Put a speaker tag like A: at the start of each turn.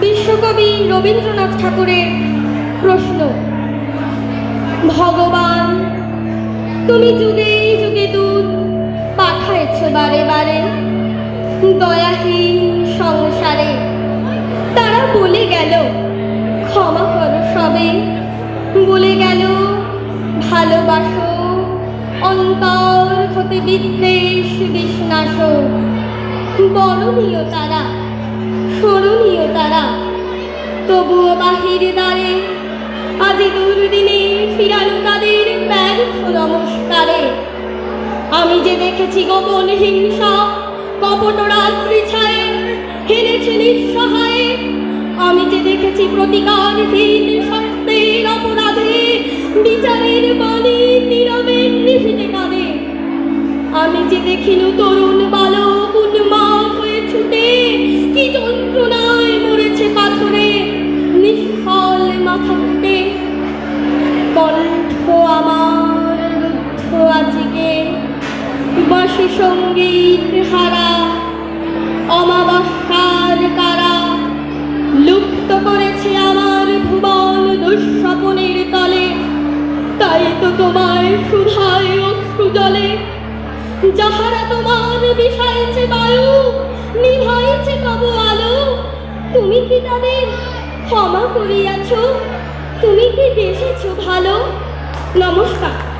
A: বিশ্বকবি রবীন্দ্রনাথ ঠাকুরের প্রশ্ন, ভগবান, তুমি যুগে যুগে দূত, পাঠাইছ বারে বারে দয়াহীন সংসারে। তারা বলে গেল, ক্ষমা করো সবে। বলে গেল, ভালোবাসো, অন্তর হতে বিদ্বেষ বিষ্ণাস। বরণীয় তারা স্মরণীয় তারা। তবুও বাহির দ্বারে আজ দুর্দিনে ফিরালো তাদের ব্যর্থ নমস্কারে। আমি যে দেখেছি গোপন হিংসা, কপট রাত্রি ছায়ে হেরেছে নিঃসহায়ে, আমি যে দেখেছি প্রতিকারহীন সত্যের অপরাধে, বিচারের বাণী নীরবে নিহিতে কাঁদে। আমি যে দেখিনু তরুণ কণ্ঠ আমার রুদ্ধ বাসি সংগীত হারা অমাবস্যার কারা লুপ্ত করেছে আমার ভুবন দুঃস্বপনের তলে। তাই তো তোমায় সুধায় অশ্রু যাহারা তোমার বিষাইছে বায়ু, নিভাইছে কবু আলো। তুমি কি তাদের ক্ষমা করিয়াছ। তুমি কি দেশেছ ভালো? নমস্কার।